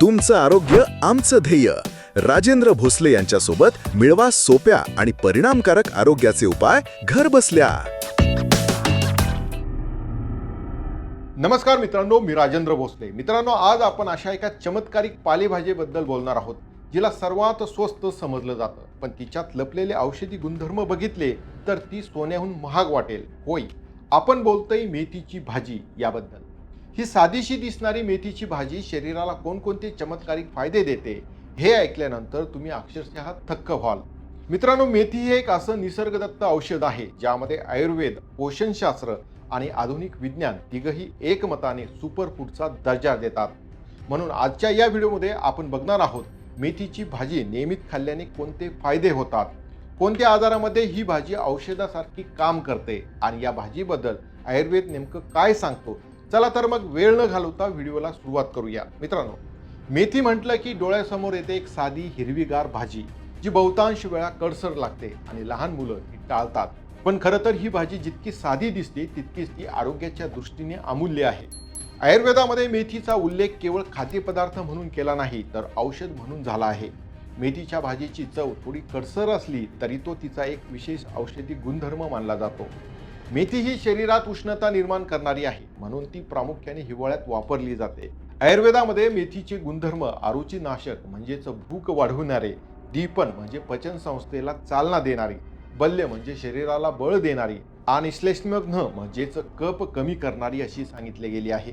तुमचं आरोग्य आमचं ध्येय. राजेंद्र भोसले यांच्यासोबत मिळवा सोप्या आणि परिणामकारक आरोग्याचे उपाय घर बसल्या. नमस्कार मित्रांनो मी राजेंद्र भोसले. मित्रांनो आज आपण अशा एका चमत्कारिक पालेभाजीबद्दल बोलणार आहोत जिला सर्वात स्वस्त समजलं जातं. पण तिच्यात लपलेले औषधी गुणधर्म बघितले तर ती सोन्याहून महाग वाटेल. होय आपण बोलतोय मेथीची भाजी याबद्दल. ही साधीशी दिसणारी मेथीची भाजी शरीराला कोणकोणते चमत्कारिक फायदे देते हे ऐकल्यानंतर तुम्ही अक्षरशः थक्क व्हाल. मित्रांनो मेथी हे एक असं निसर्गदत्त औषध आहे ज्यामध्ये आयुर्वेद पोषणशास्त्र आणि आधुनिक विज्ञान तिघही एकमताने सुपरफूडचा दर्जा देतात. म्हणून आजच्या या व्हिडिओमध्ये आपण बघणार आहोत मेथीची भाजी नियमित खाल्ल्याने कोणते फायदे होतात? कोणत्या आजारामध्ये ही भाजी औषधासारखी काम करते? आणि या भाजीबद्दल आयुर्वेद नेमकं काय सांगतो? चला तर मग वेळ न घालवता व्हिडिओला सुरुवात करूया. मित्रांनो मेथी म्हटलं की डोळ्यासमोर येते एक साधी हिरवीगार भाजी जी बहुतांश वेळा कडसर लागते आणि लहान मुलं ती टाळतात. पण खरं तर ही भाजी जितकी साधी दिसते तितकीच ती आरोग्याच्या दृष्टीने अमूल्य आहे. आयुर्वेदामध्ये मेथीचा उल्लेख केवळ खाद्यपदार्थ म्हणून केला नाही तर औषध म्हणून झाला आहे. मेथीच्या भाजीची चव थोडी कडसर असली तरी तो तिचा एक विशेष औषधी गुणधर्म मानला जातो. मेथी ही शरीरात उष्णता निर्माण करणारी आहे. म्हणून ती प्रामुख्याने हिवाळ्यात वापरली जाते. आयुर्वेदामध्ये मेथीचे गुणधर्म आरुची नाशक म्हणजेच भूक वाढवणारे दीपन म्हणजे पचन संस्थेला चालना देणारी बल्य म्हणजे शरीराला बळ देणारी आणि श्लेष्मग्न म्हणजेच कप कमी करणारी अशी सांगितले गेली आहे.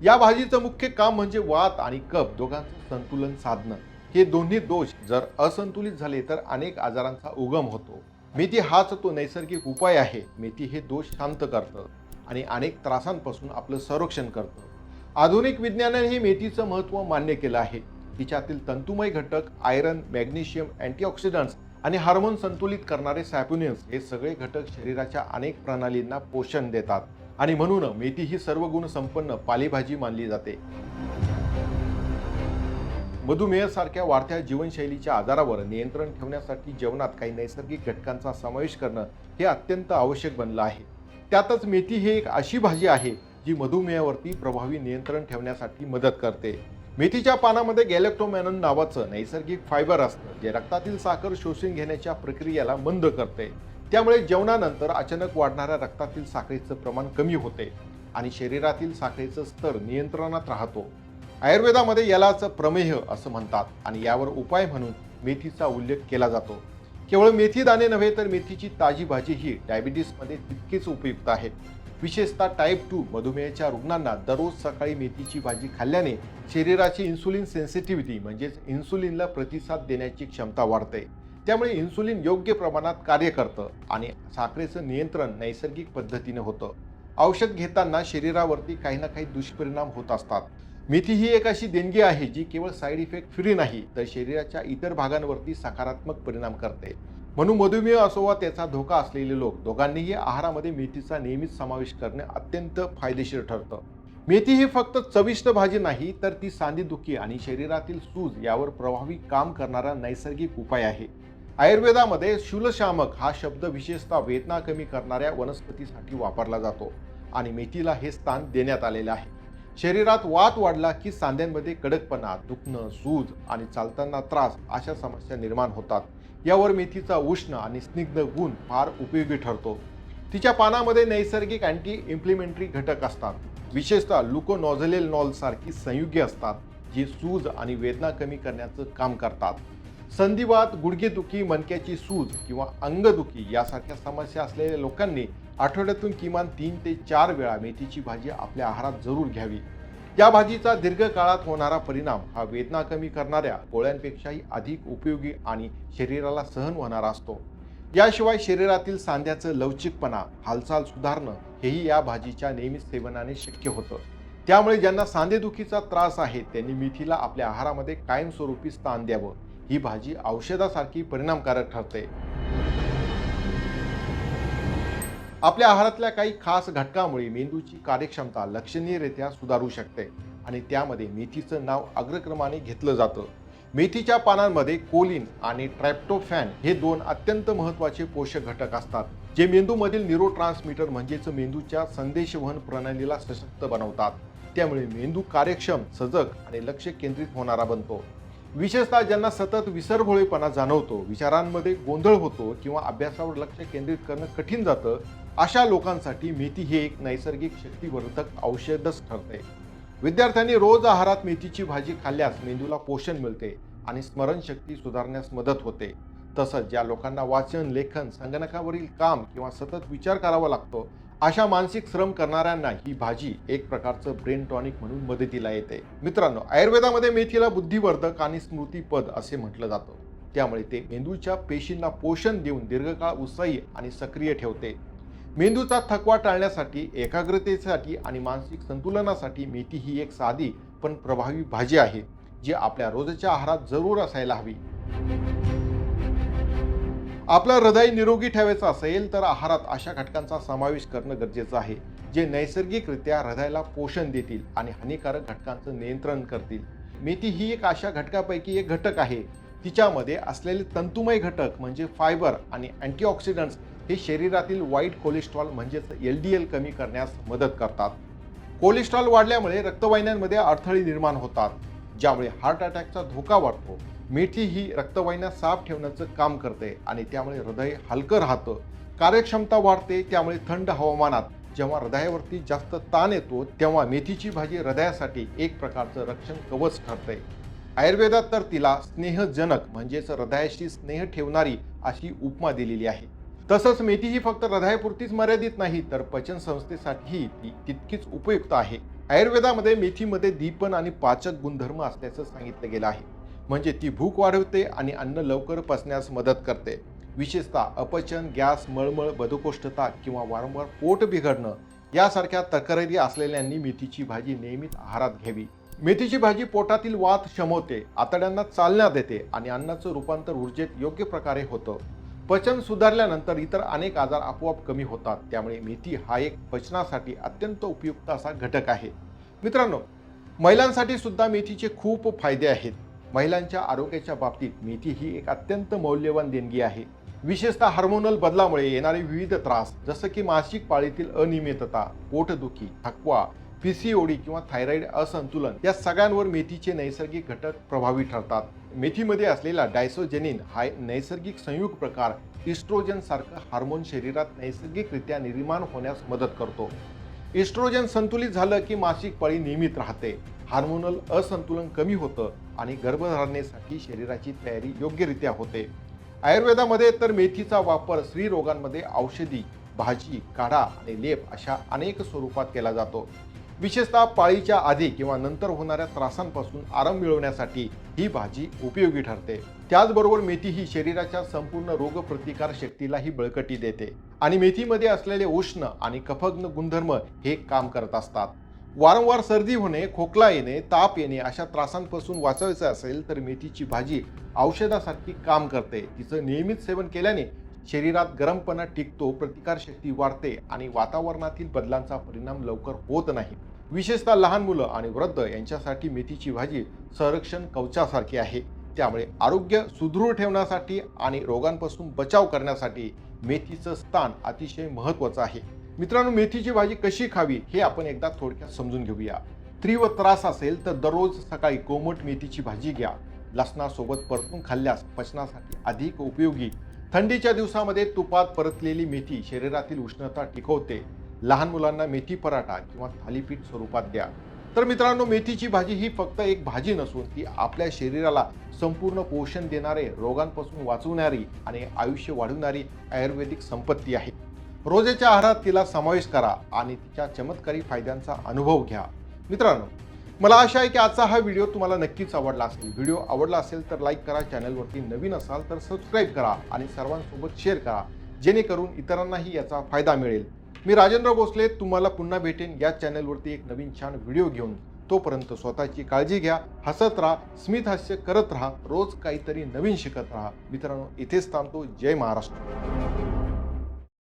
या भाजीचं मुख्य काम म्हणजे वात आणि कप दोघांचं संतुलन साधणं. हे दोन्ही दोष जर असंतुलित झाले तर अनेक आजारांचा उगम होतो. मेथी हाच तो नैसर्गिक उपाय आहे. मेथी हे दोष शांत करतं आणि अनेक त्रासांपासून आपलं संरक्षण करतं. आधुनिक विज्ञानाने हे मेथीचं महत्त्व मान्य केलं आहे. तिच्यातील तंतुमय घटक आयरन मॅग्नेशियम अँटीऑक्सिडंट्स आणि हार्मोन संतुलित करणारे सॅप्युनियन्स हे सगळे घटक शरीराच्या अनेक प्रणालींना पोषण देतात. आणि म्हणून मेथी ही सर्व गुण संपन्न पालेभाजी मानली जाते. मधुमेहासारख्या वाढत्या जीवनशैलीच्या आजारावर नियंत्रण ठेवण्यासाठी जेवणात काही नैसर्गिक घटकांचा समावेश करणं हे अत्यंत आवश्यक बनलं आहे. त्यातच मेथी ही एक अशी भाजी आहे जी मधुमेहावरती प्रभावी नियंत्रण ठेवण्यासाठी मदत करते. मेथीच्या पानामध्ये गॅलेक्टोमॅनन नावाचं नैसर्गिक फायबर असतं जे रक्तातील साखर शोषून घेण्याच्या प्रक्रियेला मंद करते. त्यामुळे जेवणानंतर अचानक वाढणाऱ्या रक्तातील साखरेचं प्रमाण कमी होते आणि शरीरातील साखरेचं स्तर नियंत्रणात राहतो. आयुर्वेदामध्ये यालाच प्रमेह असं म्हणतात आणि यावर उपाय म्हणून मेथीचा उल्लेख केला जातो. केवळ मेथी दाणे नव्हे तर मेथीची ताजी भाजी ही डायबिटीसमध्ये तितकीच उपयुक्त आहे. विशेषतः टाईप टू मधुमेहाच्या रुग्णांना दररोज सकाळी मेथीची भाजी खाल्ल्याने शरीराची इन्सुलिन सेन्सिटिव्हिटी म्हणजेच इन्सुलिनला प्रतिसाद देण्याची क्षमता वाढते. त्यामुळे इन्सुलिन योग्य प्रमाणात कार्य करतं आणि साखरेचं नियंत्रण नैसर्गिक पद्धतीने होतं. औषध घेताना शरीरावरती काही ना काही दुष्परिणाम होत असतात. मेथी ही एक अशी देणगी आहे जी केवळ साईड इफेक्ट फ्री नाही तर शरीराच्या इतर भागांवरती सकारात्मक परिणाम करते. म्हणून मधुमेह असो वा त्याचा धोका असलेले लोक दोघांनीही आहारामध्ये मेथीचा नियमित समावेश करणे अत्यंत फायदेशीर ठरतं. मेथी ही फक्त चविष्ट भाजी नाही तर ती सांधेदुखी आणि शरीरातील सूज यावर प्रभावी काम करणारा नैसर्गिक उपाय आहे. आयुर्वेदामध्ये शूलशामक हा शब्द विशेषतः वेदना कमी करणाऱ्या वनस्पतीसाठी वापरला जातो आणि मेथीला हे स्थान देण्यात आलेले आहे. शरीरात वात वाढला की सांध्यांमध्ये कडकपणा दुखणं सूज आणि चालताना त्रास अशा समस्या निर्माण होतात. यावर मेथीचा उष्ण आणि स्निग्ध गुण फार उपयोगी ठरतो. तिच्या पानामध्ये नैसर्गिक अँटी इम्प्लिमेंटरी घटक असतात. विशेषतः लुकोनॉझलेल नॉल सारखी संयुगे असतात जी सूज आणि वेदना कमी करण्याचं काम करतात. संधिवात गुडघेदुखी मणक्याची सूज किंवा अंगदुखी यासारख्या समस्या असलेल्या लोकांनी आठवड्यातून किमान तीन ते चार वेळा मेथीची भाजी आपल्या आहारात जरूर घ्यावी. या भाजीचा दीर्घकाळात होणारा परिणाम हा वेदना कमी करणाऱ्या गोळ्यांपेक्षाही अधिक उपयोगी आणि शरीराला सहन होणारा असतो. याशिवाय शरीरातील सांध्याचं लवचिकपणा हालचाल सुधारणं हेही या भाजीच्या नियमित सेवनाने शक्य होतं. त्यामुळे ज्यांना सांधेदुखीचा त्रास आहे त्यांनी मेथीला आपल्या आहारामध्ये कायमस्वरूपी स्थान द्यावं. ही भाजी औषधासारखी परिणामकारक ठरते. आपल्या आहारातल्या काही खास घटकामुळे मेंदूची कार्यक्षमता लक्षणीयरित्या सुधारू शकते आणि त्यामध्ये मेथीचं नाव अग्रक्रमाने घेतलं जातं. मेथीच्या पानांमध्ये कोलिन आणि ट्रॅप्टोफॅन हे दोन अत्यंत महत्त्वाचे पोषक घटक असतात जे मेंदूमधील न्यूरो ट्रान्समीटर म्हणजेच मेंदूच्या संदेशवहन प्रणालीला सशक्त बनवतात. त्यामुळे मेंदू कार्यक्षम सजग आणि लक्ष केंद्रित होणारा बनतो. विशेषतः ज्यांना सतत विसरभोळेपणा जाणवतो विचारांमध्ये गोंधळ होतो किंवा अभ्यासावर लक्ष केंद्रित करणं कठीण जातं अशा लोकांसाठी मेथी ही एक नैसर्गिक शक्तिवर्धक औषधच ठरते. विद्यार्थ्यांनी रोज आहारात मेथीची भाजी खाल्ल्यास मेंदूला पोषण मिळते आणि स्मरणशक्ती सुधारण्यास मदत होते. तसंच ज्या लोकांना वाचन लेखन संगणकावरील काम किंवा सतत विचार करावा लागतो अशा मानसिक श्रम करणाऱ्यांना ही भाजी एक प्रकारचं ब्रेन टॉनिक म्हणून मदतीला येते. मित्रांनो आयुर्वेदामध्ये मेथीला बुद्धिवर्धक आणि स्मृतीपद असे म्हटलं जातं. त्यामुळे ते मेंदूच्या पेशींना पोषण देऊन दीर्घकाळ उत्साही आणि सक्रिय ठेवते. मेंदूचा थकवा टाळण्यासाठी एकाग्रतेसाठी आणि मानसिक संतुलनासाठी मेथी ही एक साधी पण प्रभावी भाजी आहे जी आपल्या रोजच्या आहारात जरूर असायला हवी. आपला हृदय निरोगी ठेवायचं असेल तर आहारात अशा घटकांचा समावेश करणं गरजेचं आहे जे नैसर्गिकरित्या हृदयाला पोषण देतील आणि हानिकारक घटकांचं नियंत्रण करतील. मेथी ही एक अशा घटकापैकी एक घटक आहे तिच्यामध्ये असलेले तंतुमय घटक म्हणजे फायबर आणि अँटीऑक्सिडंट्स हे शरीरातील वाईट कोलेस्ट्रॉल म्हणजेच एल डी एल कमी करण्यास मदत करतात. कोलेस्ट्रॉल वाढल्यामुळे रक्तवाहिन्यांमध्ये अडथळे निर्माण होतात ज्यामुळे हार्ट अटॅकचा धोका वाढतो. मेथी ही रक्तवाहिन्या साफ ठेवण्याचं काम करते आणि त्यामुळे हृदय हलकं राहतं. कार्यक्षमता वाढते त्यामुळे थंड हवामानात जेव्हा हृदयावरती जास्त ताण येतो तेव्हा मेथीची भाजी हृदयासाठी एक प्रकारचं रक्षण कवच ठरते. आयुर्वेदात तर तिला स्नेहजनक म्हणजेच हृदयाशी स्नेह ठेवणारी अशी उपमा दिलेली आहे. तसंच मेथी ही फक्त हृदयापुरतीच मर्यादित नाही तर पचन संस्थेसाठीही ती तितकीच उपयुक्त आहे. आयुर्वेदामध्ये मेथीमध्ये दीपन आणि पाचक गुणधर्म असल्याचं सांगितलं गेलं आहे. म्हणजे ती भूक वाढवते आणि अन्न लवकर पचण्यास मदत करते. विशेषतः अपचन गॅस मळमळ बदकोष्ठता किंवा वारंवार पोट बिघडणं यासारख्या तक्रारी असलेल्यांनी मेथीची भाजी नेहमीच आहारात घ्यावी. मेथीची भाजी पोटातील वात शमवते आतड्यांना चालना देते आणि अन्नाचं रूपांतर ऊर्जेत योग्य प्रकारे होतं. पचन सुधारल्यानंतर इतर अनेक आजार आपोआप कमी होतात त्यामुळे मेथी हा एक पचनासाठी अत्यंत उपयुक्त असा घटक आहे. मित्रांनो महिलांसाठी सुद्धा मेथीचे खूप फायदे आहेत. महिलांच्या आरोग्याच्या बाबतीत मेथी ही एक अत्यंत मौल्यवान देणगी आहे. विशेषतः हार्मोनल बदलामुळे येणारे विविध त्रास जसं की मासिक पाळीतील अनियमितता पोटदुखी थकवा पीसीओडी किंवा थायरॉइड असंतुलन या सगळ्यांवर मेथीचे नैसर्गिक घटक प्रभावी ठरतात. मेथीमध्ये असलेला डायसोजेनिन हा नैसर्गिक संयुग प्रकार इस्ट्रोजन सारखं हार्मोन शरीरात नैसर्गिकरित्या निर्माण होण्यास मदत करतो. इस्ट्रोजन संतुलित झालं की मासिक पाळी नियमित राहते. हार्मोनल असंतुलन कमी होतं आणि गर्भधारणेसाठी शरीराची तयारी योग्यरित्या होते. आयुर्वेदामध्ये तर मेथीचा वापर स्त्रीरोगांमध्ये औषधी भाजी काढा आणि लेप अशा अनेक स्वरूपात केला जातो. विशेषतः पाळीच्या आधी किंवा नंतर होणाऱ्या त्रासांपासून आराम मिळवण्यासाठी ही भाजी उपयोगी ठरते. त्याचबरोबर मेथी ही शरीराच्या संपूर्ण रोगप्रतिकार शक्तीलाही बळकटी देते आणि मेथीमध्ये असलेले उष्ण आणि कफग्न गुणधर्म हे काम करत असतात. वारंवार सर्दी होणे खोकला येणे ताप येणे अशा त्रासांपासून वाचवायचं असेल तर मेथीची भाजी औषधासारखी काम करते. तिचं नियमित सेवन केल्याने शरीरात गरमपणा टिकतो प्रतिकारशक्ती वाढते आणि वातावरणातील बदलांचा परिणाम लवकर होत नाही. विशेषतः लहान मुलं आणि वृद्ध यांच्यासाठी मेथीची भाजी संरक्षण कवचासारखी आहे. त्यामुळे आरोग्य सुदृढ ठेवण्यासाठी आणि रोगांपासून बचाव करण्यासाठी मेथीचं स्थान अतिशय महत्त्वाचं आहे. मित्रांनो मेथीची भाजी कशी खावी हे आपण एकदा थोडक्यात समजून घेऊया. तीव्र त्रास असेल तर दररोज सकाळी कोमट मेथीची भाजी घ्या. लसणासोबत परतून खाल्ल्यास पचनासाठी अधिक उपयोगी. थंडीच्या दिवसामध्ये तुपात परतलेली मेथी शरीरातील उष्णता टिकवते. लहान मुलांना मेथी पराठा किंवा थालीपीठ स्वरूपात द्या. तर मित्रांनो मेथीची भाजी ही फक्त एक भाजी नसून ती आपल्या शरीराला संपूर्ण पोषण देणारे रोगांपासून वाचवणारी आणि आयुष्य वाढवणारी आयुर्वेदिक संपत्ती आहे. रोजेच्या आहारात तिला समावेश करा आणि तिच्या चमत्कारी फायद्यांचा अनुभव घ्या. मित्रांनो मला आशा आहे की आजचा हा व्हिडिओ तुम्हाला नक्कीच आवडला असेल. व्हिडिओ आवडला असेल तर लाईक करा चॅनलवरती नवीन असाल तर सबस्क्राईब करा आणि सर्वांसोबत शेअर करा जेणेकरून इतरांनाही याचा फायदा मिळेल. मी राजेंद्र भोसले तुम्हाला पुन्हा भेटेन या चॅनलवरती एक नवीन छान व्हिडिओ घेऊन. तोपर्यंत स्वतःची काळजी घ्या हसत राहा स्मित हास्य करत राहा रोज काहीतरी नवीन शिकत राहा. मित्रांनो इथेच थांबतो. जय महाराष्ट्र.